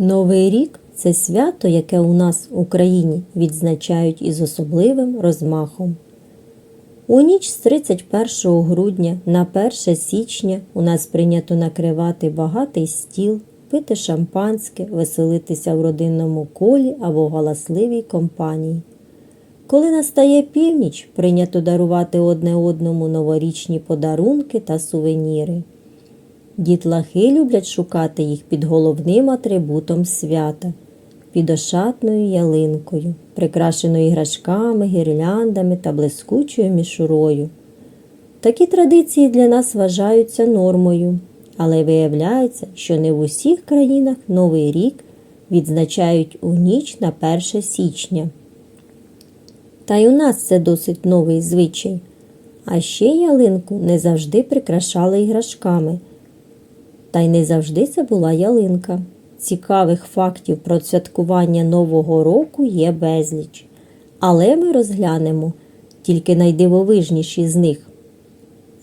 Новий рік це свято, яке у нас в Україні відзначають із особливим розмахом. У ніч з 31 грудня на 1 січня у нас прийнято накривати багатий стіл, пити шампанське, веселитися в родинному колі або галасливій компанії. Коли настає північ, прийнято дарувати одне одному новорічні подарунки та сувеніри. Дітлахи люблять шукати їх під головним атрибутом свята, під ошатною ялинкою, прикрашеною іграшками, гірляндами та блискучою мішурою. Такі традиції для нас вважаються нормою, але виявляється, що не в усіх країнах Новий рік відзначають у ніч на 1 січня. Та й у нас це досить новий звичай. А ще ялинку не завжди прикрашали іграшками. Та й не завжди це була ялинка. Цікавих фактів про святкування Нового року є безліч. Але ми розглянемо тільки найдивовижніші з них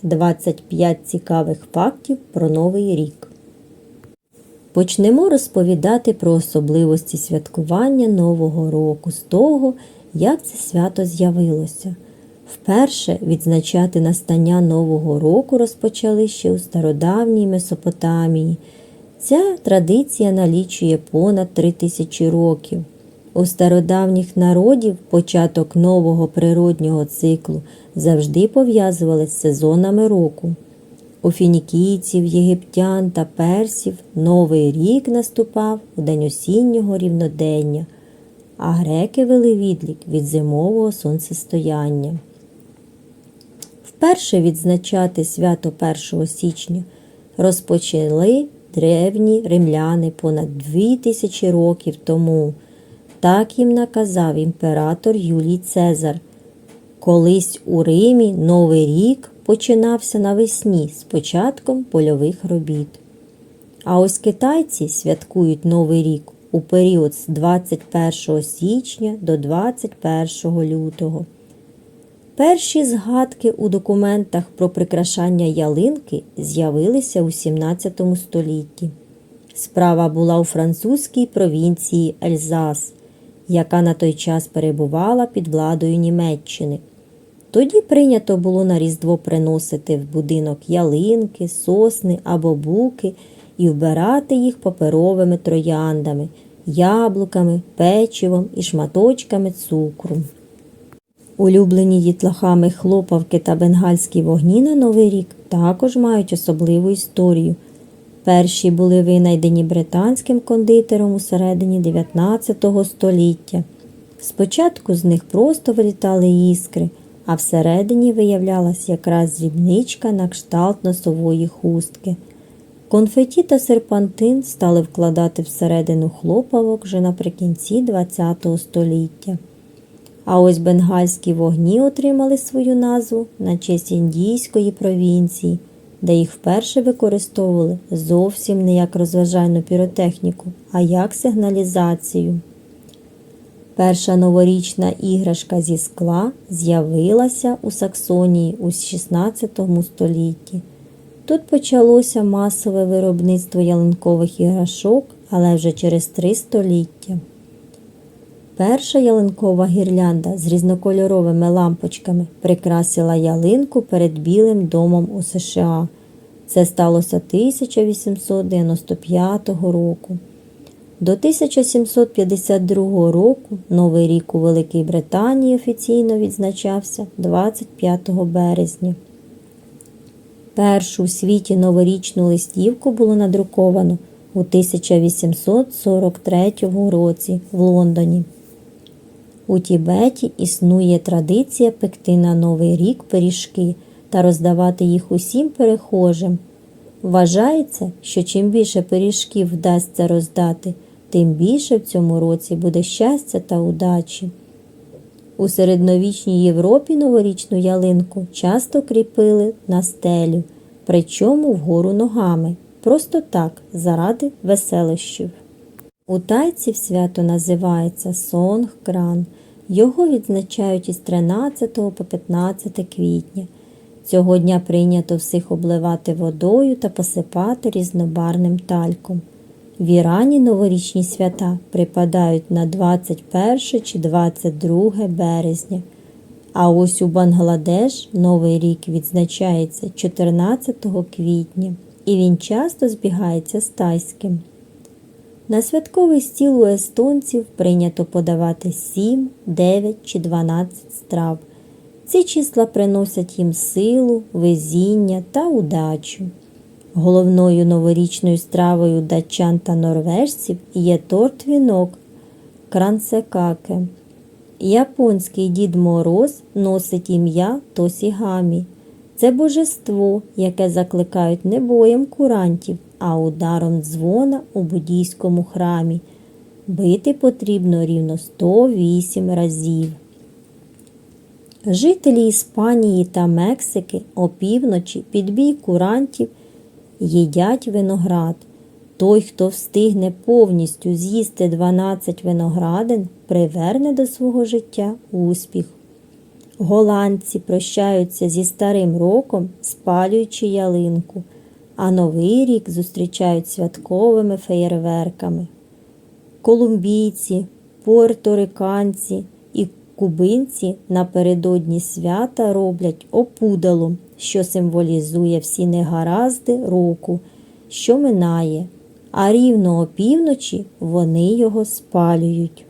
25 цікавих фактів про Новий рік. Почнемо розповідати про особливості святкування Нового року з того, як це свято з'явилося. Вперше відзначати настання Нового року розпочали ще у стародавній Месопотамії. Ця традиція налічує понад три тисячі років. У стародавніх народів початок нового природнього циклу завжди пов'язували з сезонами року. У фінікійців, єгиптян та персів Новий рік наступав у день осіннього рівнодення, а греки вели відлік від зимового сонцестояння. Вперше відзначати свято 1 січня розпочали древні римляни понад дві тисячі років тому. Так їм наказав імператор Юлій Цезар. Колись у Римі Новий рік починався навесні з початком польових робіт. А ось китайці святкують Новий рік у період з 21 січня до 21 лютого. Перші згадки у документах про прикрашання ялинки з'явилися у 17 столітті. Справа була у французькій провінції Ельзас, яка на той час перебувала під владою Німеччини. Тоді прийнято було на Різдво приносити в будинок ялинки, сосни або буки і вбирати їх паперовими трояндами, яблуками, печивом і шматочками цукру. Улюблені дітлахами хлопавки та бенгальські вогні на Новий рік також мають особливу історію. Перші були винайдені британським кондитером у середині 19 століття. Спочатку з них просто вилітали іскри, а всередині виявлялась якраз дрібничка на кшталт носової хустки. Конфеті та серпантин стали вкладати всередину хлопавок вже наприкінці ХХ століття. А ось бенгальські вогні отримали свою назву на честь індійської провінції, де їх вперше використовували зовсім не як розважальну піротехніку, а як сигналізацію. Перша новорічна іграшка зі скла з'явилася у Саксонії у 16 столітті. Тут почалося масове виробництво ялинкових іграшок, але вже через три століття. Перша ялинкова гірлянда з різнокольоровими лампочками прикрасила ялинку перед Білим домом у США. Це сталося 1895 року. До 1752 року Новий рік у Великій Британії офіційно відзначався 25 березня. Першу у світі новорічну листівку було надруковано у 1843 році в Лондоні. У Тібеті існує традиція пекти на Новий рік пиріжки та роздавати їх усім перехожим. Вважається, що чим більше пиріжків вдасться роздати, тим більше в цьому році буде щастя та удачі. У середньовічній Європі новорічну ялинку часто кріпили на стелю, причому вгору ногами, просто так, заради веселощів. У тайців свято називається Сонгкран. Його відзначають із 13 по 15 квітня. Цього дня прийнято всіх обливати водою та посипати різнобарним тальком. В Ірані новорічні свята припадають на 21 чи 22 березня. А ось у Бангладеш Новий рік відзначається 14 квітня, і він часто збігається з тайським. На святковий стіл у естонців прийнято подавати 7, 9 чи 12 страв. Ці числа приносять їм силу, везіння та удачу. Головною новорічною стравою датчан та норвежців є торт вінок кранцекаке. Японський Дід Мороз носить ім'я Тосігамі. Це божество, яке закликають не боєм курантів, а ударом дзвона у буддійському храмі. Бити потрібно рівно 108 разів. Жителі Іспанії та Мексики опівночі під бій курантів їдять виноград. Той, хто встигне повністю з'їсти 12 виноградин, приверне до свого життя успіх. Голландці прощаються зі старим роком, спалюючи ялинку, а новий рік зустрічають святковими феєрверками. Колумбійці, пуерториканці і кубинці напередодні свята роблять опудало, що символізує всі негаразди року, що минає, а рівно опівночі вони його спалюють.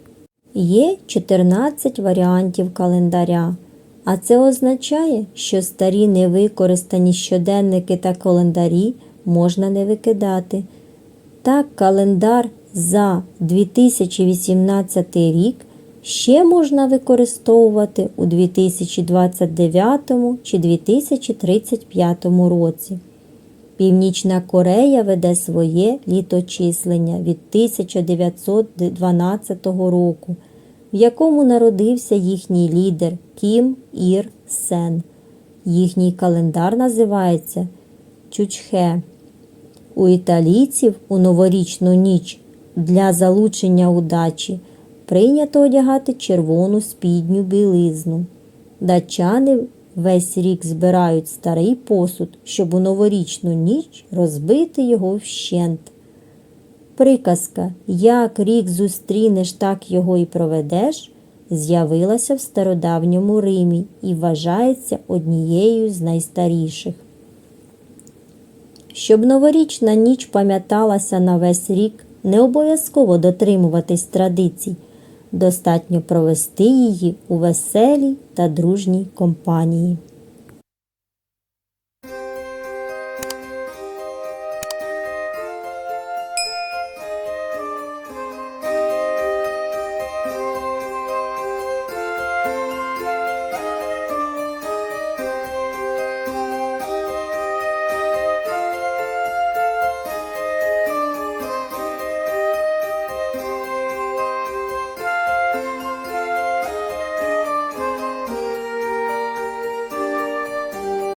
Є 14 варіантів календаря, а це означає, що старі невикористані щоденники та календарі можна не викидати. Так, календар за 2018 рік ще можна використовувати у 2029 чи 2035 році. Північна Корея веде своє літочислення від 1912 року, в якому народився їхній лідер Кім Ір Сен. Їхній календар називається Чучхе. У італійців у новорічну ніч для залучення удачі прийнято одягати червону спідню білизну. Датчани весь рік збирають старий посуд, щоб у новорічну ніч розбити його вщент. Приказка Як рік зустрінеш, так його і проведеш, з'явилася в стародавньому Римі і вважається однією з найстаріших. Щоб новорічна ніч пам'яталася на весь рік, не обов'язково дотримуватись традицій, достатньо провести її у веселій та дружній компанії.